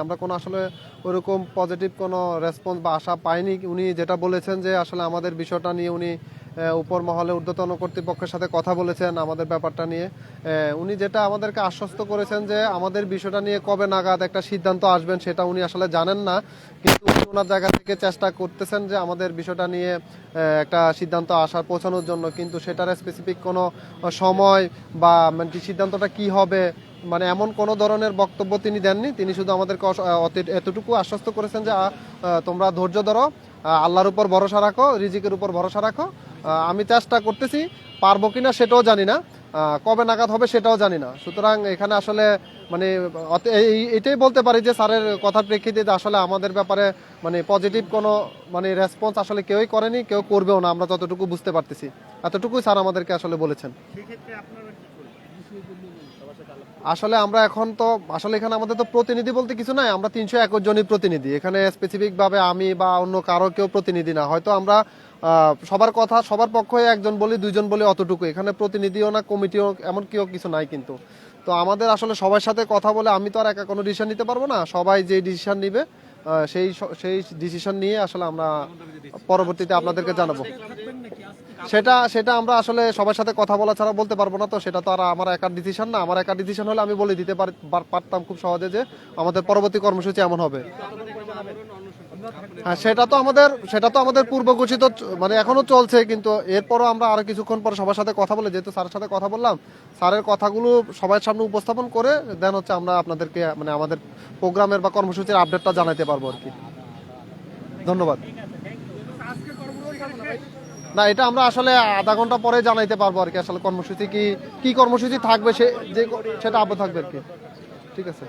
আমরা কোনো আসলে ওরকম পজিটিভ কোনো রেসপন্স বা আশা পাইনি। উনি যেটা বলেছেন যে আসলে আমাদের বিষয়টা নিয়ে উনি উপর মহলে ঊর্ধ্বতন কর্তৃপক্ষের সাথে কথা বলেছেন আমাদের ব্যাপারটা নিয়ে। উনি যেটা আমাদেরকে আশ্বস্ত করেছেন যে আমাদের বিষয়টা নিয়ে কবে নাগাদ একটা সিদ্ধান্ত আসবেন সেটা উনি আসলে জানেন না। কিন্তু উনি ওনার জায়গা থেকে চেষ্টা করতেছেন যে আমাদের বিষয়টা নিয়ে একটা সিদ্ধান্ত আসার পৌঁছানোর জন্য। কিন্তু সেটার স্পেসিফিক কোনো সময় বা মানে সিদ্ধান্তটা কি হবে মানে এমন কোনো ধরনের বক্তব্য তিনি দেননি। তিনি শুধু আমাদেরকে এতটুকু আশ্বস্ত করেছেন যে তোমরা ধৈর্য ধরো আল্লাহর উপর ভরসা রাখো, রিজিকের উপর ভরসা রাখো। আমি চেষ্টা করতেছি, পারব কিনা সেটাও জানি না। কবে নাগাদ হবে সেটাও জানি না। সুতরাং এখানে আসলে মানে এটাই বলতে পারি যে, স্যারের কথার প্রেক্ষিতে আসলে আমাদের ব্যাপারে মানে পজিটিভ কোনো মানে রেসপন্স আসলে কেউই করেনি, কেউ করবেও না, আমরা যতটুকু বুঝতে পারতেছি। এতটুকুই স্যার আমাদেরকে আসলে বলেছেন। সেক্ষেত্রে আসলে আমরা এখন তো, আসলে এখানে আমাদের তো প্রতিনিধি বলতে কিছু নাই, আমরা তিনশো একুশ জনই প্রতিনিধি। এখানে স্পেসিফিক ভাবে আমি বা অন্য কারও কেউ প্রতিনিধি না। হয়তো আমরা সবার কথা, সবার পক্ষে একজন বলি, দুইজন বলি অতটুকু। এখানে প্রতিনিধিও না, কমিটিও এমন কেউ কিছু নাই কিন্তু। তো আমাদের আসলে সবার সাথে কথা বলে আমি তো আর একা কোনো ডিসিশন নিতে পারব না। সবাই যে ডিসিশন নিবে সেই সেই ডিসিশন নিয়ে আসলে আমরা পরবর্তীতে আপনাদেরকে জানাব। সেটা সেটা আমরা আসলে সবার সাথে কথা বলা ছাড়া বলতে পারব না, তো সেটা তো আর আমার একার ডিসিশন না। আমার একার ডিসিশন হলে আমি বলে দিতে পার- পার- পারতাম খুব সহজে যে আমাদের পরবর্তী কর্মসূচি এমন হবে। হ্যাঁ সেটা তো আমাদের, সেটা তো আমাদের পূর্ব ঘোষিত মানে এখনও চলছে, কিন্তু এরপরও আমরা আরও কিছুক্ষণ পর সবার সাথে কথা বলে, যেহেতু স্যারের সাথে কথা বললাম, স্যারের কথাগুলো সবার সামনে উপস্থাপন করে দেন হচ্ছে আমরা আপনাদেরকে মানে আমাদের প্রোগ্রামের বা কর্মসূচির আপডেটটা জানাতে পারব আর কি। ধন্যবাদ। না, এটা আমরা আসলে আধা ঘণ্টা পরে জানাইতে পারব আর কি, আসলে কর্মসূচি কি কি কর্মসূচি থাকবে সে, যে সেটা আবদ্ধ থাকবে আর কি। ঠিক আছে।